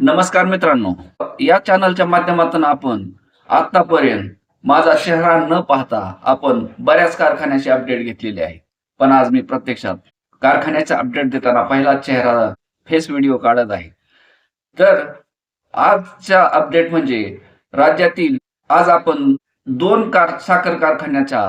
नमस्कार मित्रांनो. या चॅनलच्या माध्यमातून आपण आतापर्यंत माझा चेहरा न पाहता आपण बऱ्याच कारखान्याचे अपडेट घेतलेले आहे. पण आज मी प्रत्यक्षात कारखान्याचा अपडेट देताना पहिला चेहरा फेस व्हिडिओ काढत आहे. तर आजच्या अपडेट म्हणजे राज्यातील आज आपण दोन कार साखर कारखान्याचा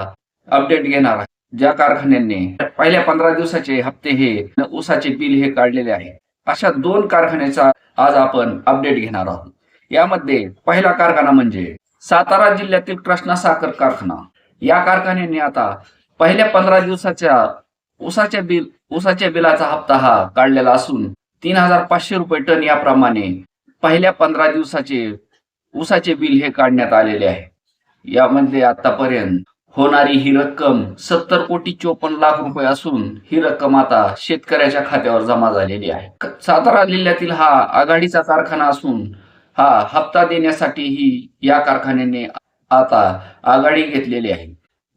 अपडेट घेणार आहे. ज्या कारखान्यांनी पहिल्या पंधरा दिवसाचे हप्ते हे ऊसाचे बिल हे काढलेले आहे. अशा दोन कारखान्याचा आज आपण अपडेट घेणार आहोत. यामध्ये पहिला कारखाना म्हणजे सातारा जिल्ह्यातील कृष्णा साखर कारखाना. या कारखान्याने आता पहिल्या पंधरा दिवसाच्या उसाच्या बिल उसाच्या बिलाचा हप्ता हा काढलेला असून तीन हजार पाचशे रुपये टन याप्रमाणे पहिल्या पंधरा दिवसाचे ऊसाचे बिल हे काढण्यात आलेले आहे. यामध्ये आतापर्यंत होणारी ही रक्कम सत्तर कोटी चोपन्न लाख रुपये असून ही रक्कम आता शेतकऱ्याच्या खात्यावर जमा झालेली आहे. सातारा जिल्ह्यातील हा आघाडीचा कारखाना असून हा हप्ता देण्यासाठी ही या कारखान्याने आता आघाडी घेतलेली आहे.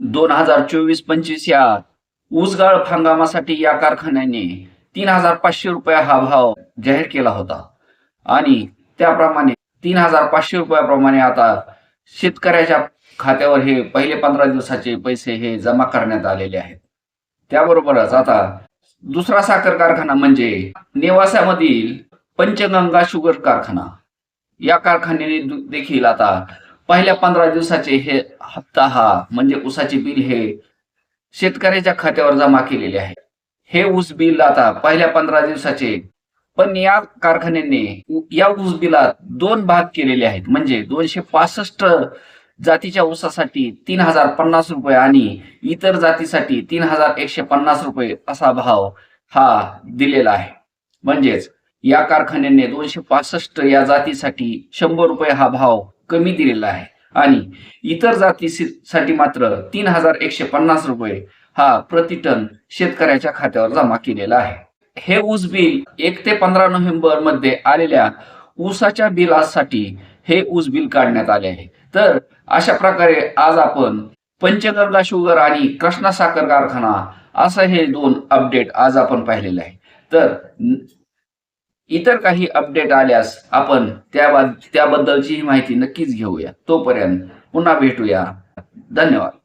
दोन हजार चोवीस पंचवीस या ऊसगाळ हंगामासाठी या कारखान्याने तीन हजार पाचशे रुपये हा भाव जाहीर केला होता. आणि त्याप्रमाणे तीन हजार पाचशे रुपयाप्रमाणे आता शेतकऱ्याच्या खात्यावर हे पहिले पंधरा दिवसाचे पैसे हे जमा करण्यात आलेले आहेत. त्याबरोबरच आता दुसरा साखर कारखाना म्हणजे नेवासामधील पंचगंगा शुगर कारखाना. या कारखान्याने देखील आता पहिल्या पंधरा दिवसाचे हे हप्ता हा म्हणजे ऊसाचे बिल हे शेतकऱ्याच्या खात्यावर जमा केलेले आहे. हे ऊस बिल आता पहिल्या पंधरा दिवसाचे पण या कारखान्याने या ऊस बिलात दोन भाग केलेले आहेत. म्हणजे दोनशे पासष्ट जातीच्या ऊसासाठी तीन हजार पन्नास रुपये आणि इतर जातीसाठी तीन हजार एकशे पन्नास रुपये असा भाव हा दिलेला आहे. म्हणजेच या कारखान्याने दोनशे पासष्ट या जातीसाठी शंभर रुपये हा भाव कमी दिलेला आहे. आणि इतर जातीसाठी मात्र तीन हजार एकशे पन्नास रुपये हा प्रति टन शेतकऱ्याच्या खात्यावर जमा केलेला आहे. हे ऊस बिल एक ते पंधरा नोव्हेंबरमध्ये आलेल्या ऊसाच्या बिलासाठी हे ऊस बिल काढण्यात आले आहे. तर अशा प्रकारे आज आपण पंचगंगा शुगर आणि कृष्णा साखर कारखाना असं हे दोन अपडेट आज आपण पाहिलेले आहे. तर इतर काही अपडेट आल्यास आपण त्या त्याबद्दलची माहिती नक्कीच घेऊया. तोपर्यंत पुन्हा भेटूया. धन्यवाद.